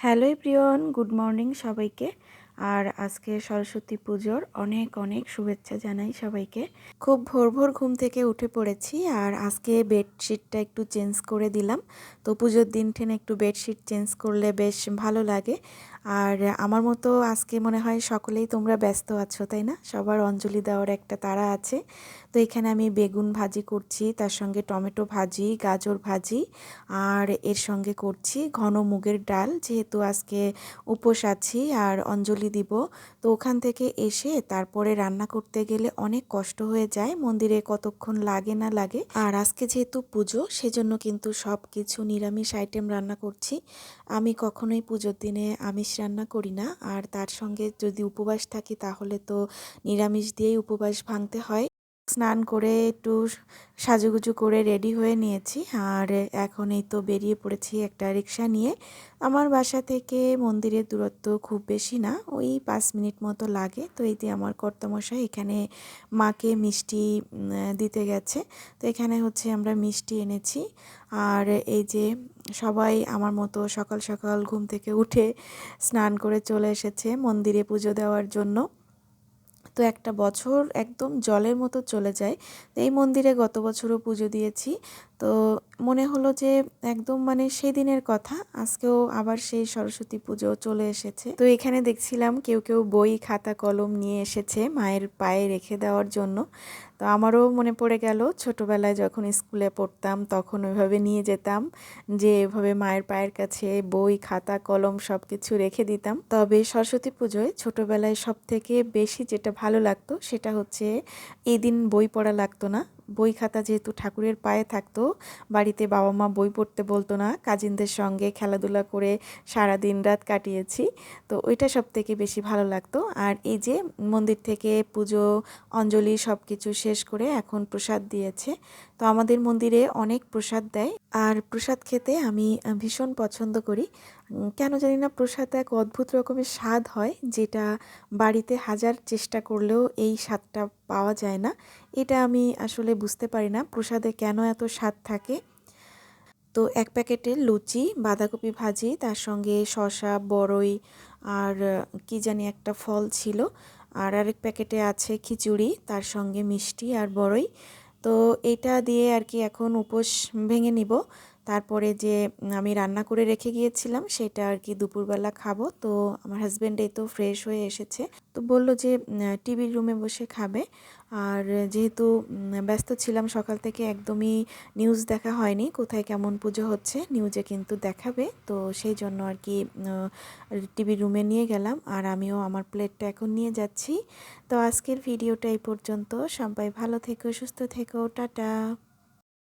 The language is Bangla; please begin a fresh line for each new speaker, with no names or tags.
হ্যালো প্রিয়ন গুড মর্নিং সবাইকে। আর আজকে সরস্বতী পুজোর অনেক অনেক শুভেচ্ছা জানাই সবাইকে। খুব ভোর ভোর ঘুম থেকে উঠে পড়েছি আর আজকে বেডশিটটা একটু চেঞ্জ করে দিলাম। তো পুজোর দিন ঠেনে একটু বেডশিট চেঞ্জ করলে বেশ ভালো লাগে। আর আমার মতো আজকে মনে হয় সকলেই তোমরা ব্যস্ত আছো, তাই না? সবার অঞ্জলি দেওয়ার একটা তারা আছে। তো এখানে আমি বেগুন ভাজি করছি, তার সঙ্গে টমেটো ভাজি, গাজর ভাজি, আর এর সঙ্গে করছি ঘন মুগের ডাল, যেহেতু আজকে উপোস আছি আর অঞ্জলি দিব। তো ওখান থেকে এসে তারপরে রান্না করতে গেলে অনেক কষ্ট হয়ে যায়, মন্দিরে কতক্ষণ লাগে না লাগে। আর আজকে যেহেতু পুজো, সেজন্য কিন্তু সব কিছু নিরামিষ আইটেম রান্না করছি। আমি কখনোই পুজোর দিনে আমিষ রান্না করি না। আর তার সঙ্গে যদি উপবাস থাকি তাহলে তো নিরামিষ দিয়েই উপবাস ভাঙতে হয়। স্নান করে একটু সাজুগুজু করে রেডি হয়ে নিয়েছি। আর এখন এই তো বেরিয়ে পড়েছি একটা রিক্সা নিয়ে। আমার বাসা থেকে মন্দিরের দূরত্ব খুব বেশি না, ওই পাঁচ মিনিট মতো লাগে। তো এই আমার কর্তামশাই এখানে মাকে মিষ্টি দিতে গেছে। তো এখানে হচ্ছে আমরা মিষ্টি এনেছি। আর এই যে সবাই আমার মতো সকাল সকাল ঘুম থেকে উঠে স্নান করে চলে এসেছে মন্দিরে পুজো দেওয়ার জন্য। তো একটা বছর একদম জলের মতো চলে যায়। এই মন্দিরে গত বছরও পুজো দিয়েছি। তো মনে হলো যে একদম মানে সেই দিনের কথা, আজকেও আবার সেই সরস্বতী পুজো চলে এসেছে। তো এখানে দেখছিলাম কেউ কেউ বই, খাতা, কলম নিয়ে এসেছে মায়ের পায়ে রেখে দেওয়ার জন্য। তো আমারও মনে পড়ে গেল, ছোটোবেলায় যখন স্কুলে পড়তাম তখন ওইভাবে নিয়ে যেতাম, যে এভাবে মায়ের পায়ের কাছে বই, খাতা, কলম সব কিছু রেখে দিতাম। তবে সরস্বতী পুজোয় ছোটোবেলায় সব থেকে বেশি যেটা ভালো লাগতো সেটা হচ্ছে এই দিন বই পড়া লাগতো না। বই খাতা যেহেতু ঠাকুরের পায়ে থাকতো, বাড়িতে বাবা মা বই পড়তে বলতো না, কাজিনদের সঙ্গে খেলাধুলা করে সারা দিন রাত কাটিয়েছি। তো ওইটা সব থেকে বেশি ভালো লাগতো। আর এই যে মন্দির থেকে পুজো, অঞ্জলি সব কিছু শেষ করে এখন প্রসাদ দিয়েছে। তো আমাদের মন্দিরে অনেক প্রসাদ দেয়। আর প্রসাদ খেতে আমি ভীষণ পছন্দ করি। কেন জানি না প্রসাদ এক অদ্ভুত রকমের স্বাদ হয়, যেটা বাড়িতে হাজার চেষ্টা করলেও এই স্বাদটা পাওয়া যায় না। এটা আমি আসলে বুঝতে পারি না প্রসাদে কেন এত স্বাদ থাকে। তো এক প্যাকেটের লুচি, বাঁধাকপি ভাজি, তার সঙ্গে শশা বড়ই আর কি জানি একটা ফল ছিল। আর আরেক প্যাকেটে আছে খিচুড়ি, তার সঙ্গে মিষ্টি আর বড়ই তো এটা দিয়ে আর কি এখন উপোস ভেঙে নিব। তারপরে যে আমি রান্না করে রেখে গিয়েছিলাম সেটা আর কি দুপুরবেলা খাব। তো আমার হাজব্যান্ড এই তো ফ্রেশ হয়ে এসেছে। তো বলল যে টিভির রুমে বসে খাবে। আর যেহেতু ব্যস্ত ছিলাম সকাল থেকে একদমই নিউজ দেখা হয়নি, কোথায় কেমন পুজো হচ্ছে নিউজে কিন্তু দেখাবে। তো সেই জন্য আর কি টিভির রুমে নিয়ে গেলাম। আর আমিও আমার প্লেটটা এখন নিয়ে যাচ্ছি। তো আজকের ভিডিওটা এই পর্যন্ত। সবাই ভালো থেকো, সুস্থ থেকো। টাটা।